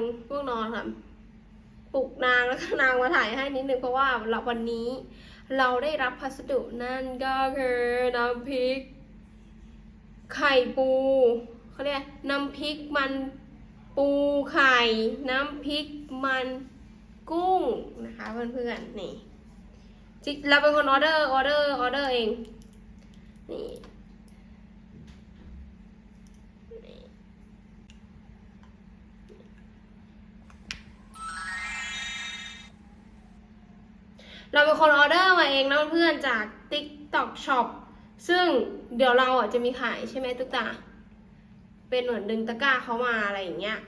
งพวกนอนค่ะปลุกนางแล้วก็นางมาถ่ายให้นิดนึงเพราะว่าเราวันนี้เราได้รับพัสดุนั่นก็คือน้ำพริก ไข่ปูเขาเรียกน้ำพริกมันปูไข่ น้ำพริกมันกุ้งนะคะเพื่อนๆนี่เราเป็นคนออเดอร์ออเดอร์ออเดอร์เองนี่ เราเป็นคนออเดอร์มาเองนะเพื่อนจาก TikTok Shop ซึ่งเดี๋ยวเราอะจะมีขายใช่ไหมตุ๊กตา เป็นเหมือนดึงตะกร้าเขามาอะไรอย่างเงี้ย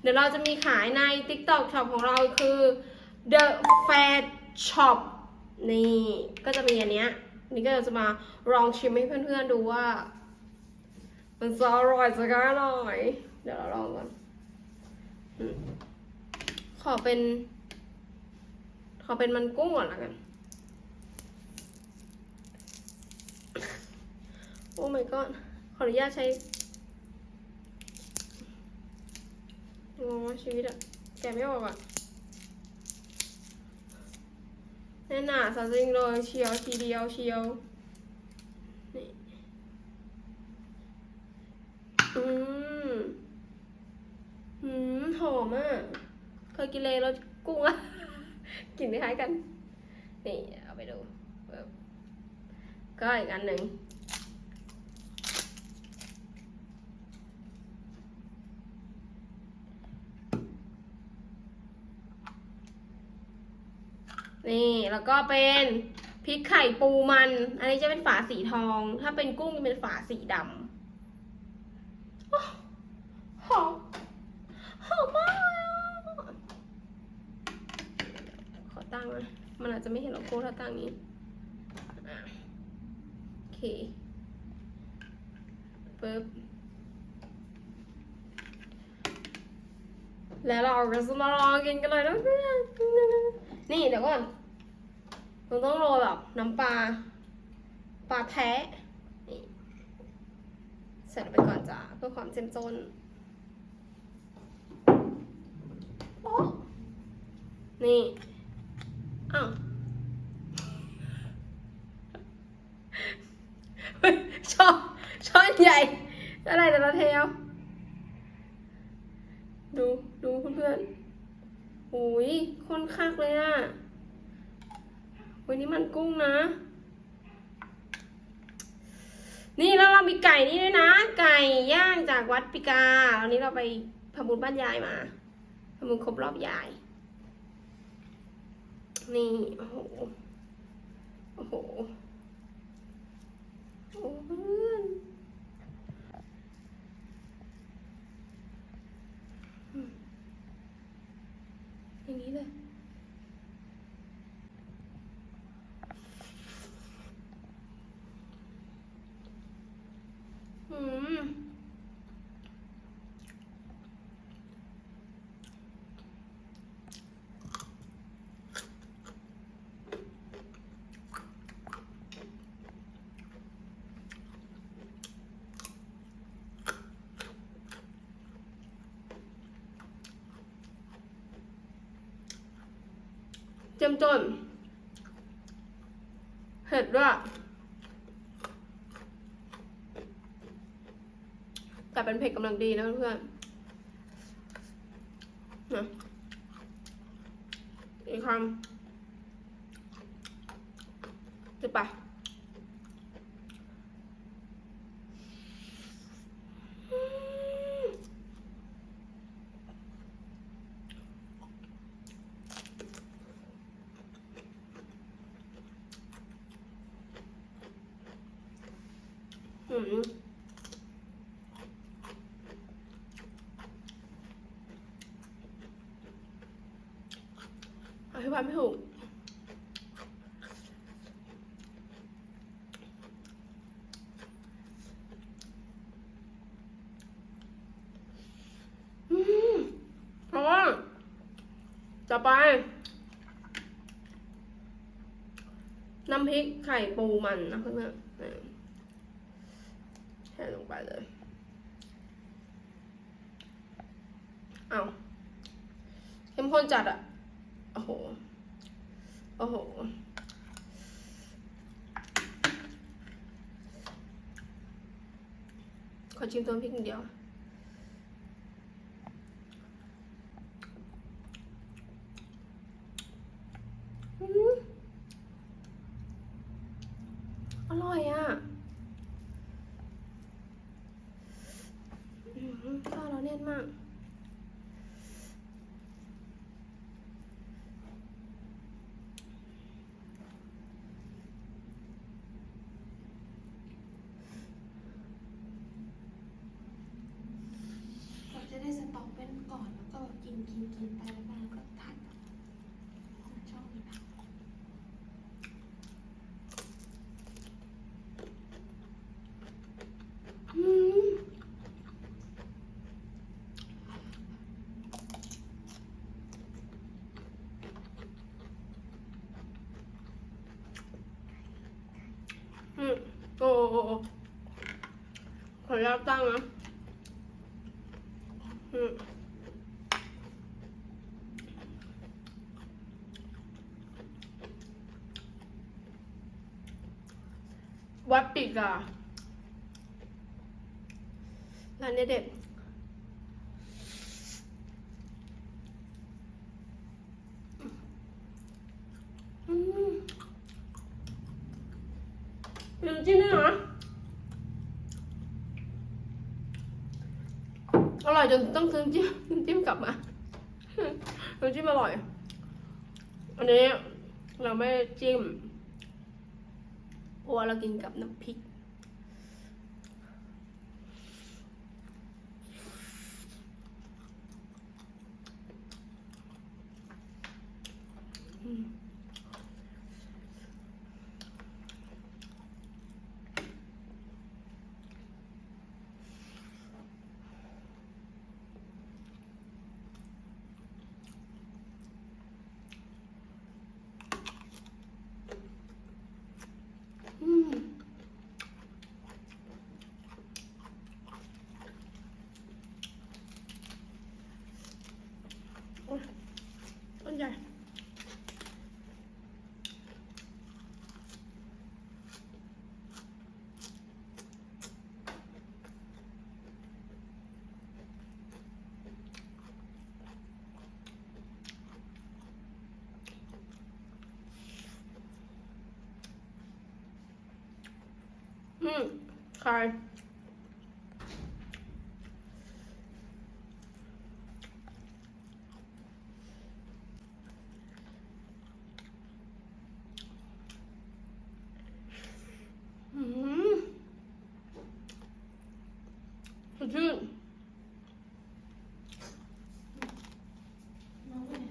เดี๋ยวเราจะมีขายใน TikTok Shop ของเราคือ The Fair Shop นี่ก็จะมีอันเนี้ยนี่ก็จะมาลองชิมให้เพื่อนๆดูว่า มันจะอร่อยสักแค่ไหนเดี๋ยวเราลองก่อน ขอเป็น ขอเป็นมันกุ้งก่อนละกัน โอ้ my god ขออนุญาตใช้งงชีวิตอะแกไม่ออกอะแน่นหนาซะจริงเลยเชียวทีเดียวเชียวนี่อืม อืมหอมอะเคยกินเลยรสกุ้งอะ กลิ่นคล้ายกัน นี่เอาไปดูก็อีกอันหนึ่งนี่แล้วก็เป็นพริกไข่ปูมัน อันนี้จะเป็นฝาสีทอง ถ้าเป็นกุ้งจะเป็นฝาสีดำโอ้หอมหอมมากเลยอะขอตั้ง นะมันอาจจะไม่เห็นโลโก้ถ้าตั้งนี้โอเคปึ๊บแล้วเราก็จะมาลองกินกันเลยนะเพื่อนนี่เดี๋ยวก่อนเราต้องโรยแบบน้ำปลาปลาแท้นี่ใส่ไปก่อนจ้ะเพื่อความเจ้มจนโอ้นี่ อ้าวช้อนช้อนใหญ่ อะไรเดี๋ยวเราเทเอาดูดูเพื่อนๆโอ้ยคนคักเลยอะวันนี้มันกุ้งนะ นี่แล้วเรามีไก่นี่ด้วยนะ ไก่ย่างจากวัดปิกาวันนี้เราไปทำบุญบ้านยายมาทำบุญครบรอบยาย นี่โอ้โหโอ้โหโอ้เพื่อนอย่างนี้เลย อืม เจ้มจนเผ็ดด้วยแต่เป็นเผ็ดกำลังดีนะเพื่อนนะอีกคำจะไปอืมอืม อ ธิบายไม่ถูกอืมเพราะว่าจะไป น้ำพริกไข่ปูมันนะเพื่อนๆแช่ลงไปเลยเอาเข้มข้นจัดอะ โอ้โห โอ้โห ขอชิมตัวพริกอย่งเดียว อืมอร่อยอะอืมข้าวเราแน่นมาก เราจะได้สต็อกเป็นก่อนแล้ว กินกินกินไปแล้วมันก็ทันชอบกินผักอืมอืมโอ้โอ้โอ้ขออนุญาตตั้งนะ วัดปีการ้านเนี้ยเด็ดอืมน้ำจิ้มด้วยนะอร่อยจนต้องซื้อน้ำจิ้มน้ำจิ้มกลับมาน้ำจิ้มอร่อย อันนี้เราไม่จิ้ม เพราะว่าเรากินกับน้ำพริก อืม อืมโอ้ยต้น ใหญ่อืมใครอืมสดชื่น น้องไปไหน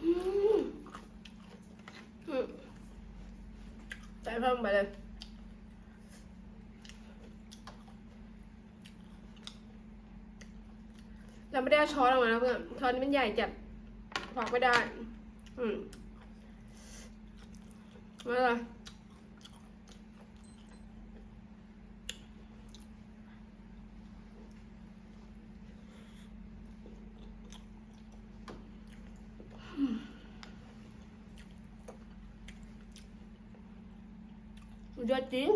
อืมอืมใส่ เพิ่มไปเลย เราไม่ได้เอาช้อนออกมานะเพื่อนช้อนนี้มันใหญ่จัดฝากไม่ได้ อืมไม่เป็นไร สุดยอดจริง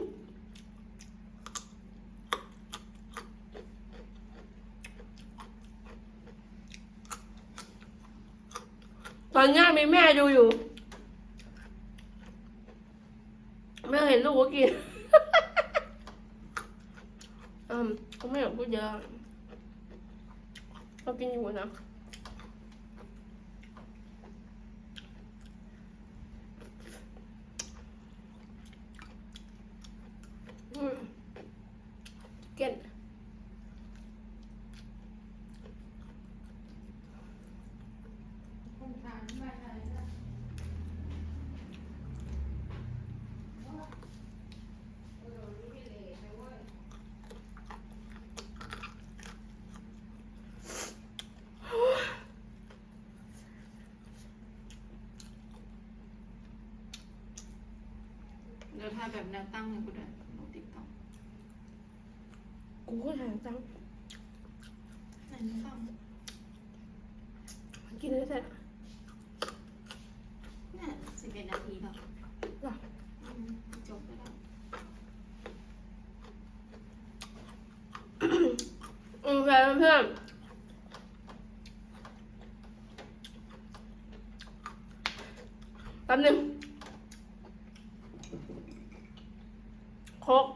ตอนนี้มีแม่ดูอยู่แม่เห็นลูกก็กินอืมเขาไม่อยากพูดเยอะเขากินอยู่นะอืมเก่น คนทานไม่ได้นะ อ ดี๋ยว ถ้าแบบแนวตั้งเลยกูด้วยลงติ๊กต็อก กูก็หาตั้งหนไม่ฟัง กินได้เสร็จ เนี่ยสิบเอ็ดนาทีแล้ว หรอ อืมจบไปแล้ว อืมเพื่อนเพื่อนแป๊บนึง โคก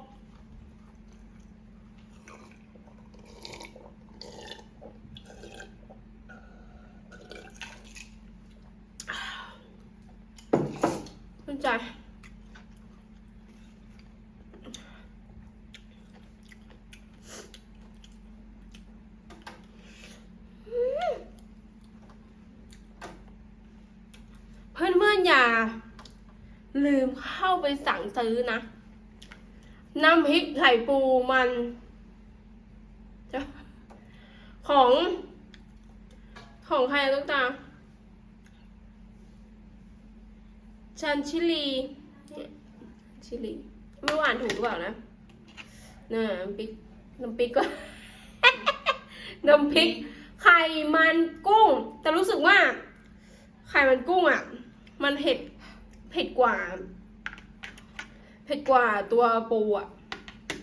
ขึ้นใจเพื่อนเพื่อนๆอย่า ลืมเข้าไปสั่งซื้อนะ น้ำพริกไข่ปูมันจะของ ของใครตุ๊กตาชันชิลีเนี่ยชิลีไม่รู้อ่านถูกหรือเปล่านะน่ะน้ำพริกน้ำพริกก็น้ำพริกไข่มันกุ้ง แต่รู้สึกว่า ไข่มันกุ้งอะ มันเผ็ดเผ็ดกว่า เผ็ดกว่าตัวปูอะ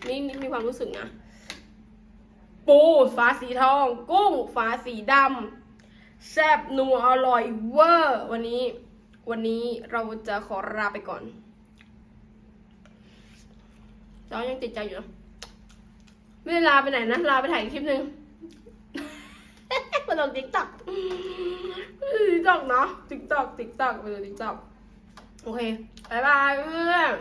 นี่นี่มีความรู้สึกนะ ปูฝาสีทอง กุ้งฝาสีดำแซ่บนัวอร่อยเวอร์ วันนี้ วันนี้เราจะขอลาไปก่อนจอยังติดใจอยู่นะไม่ได้ลาไปไหนนะลาไปถ่ายคลิปหนึ่งมาลงติ๊กต็อกติ๊กต็อกเนาะติ๊กต็อกติ๊กต็อกไปดูติ๊กต็อกโอเคบายบายเพื่อน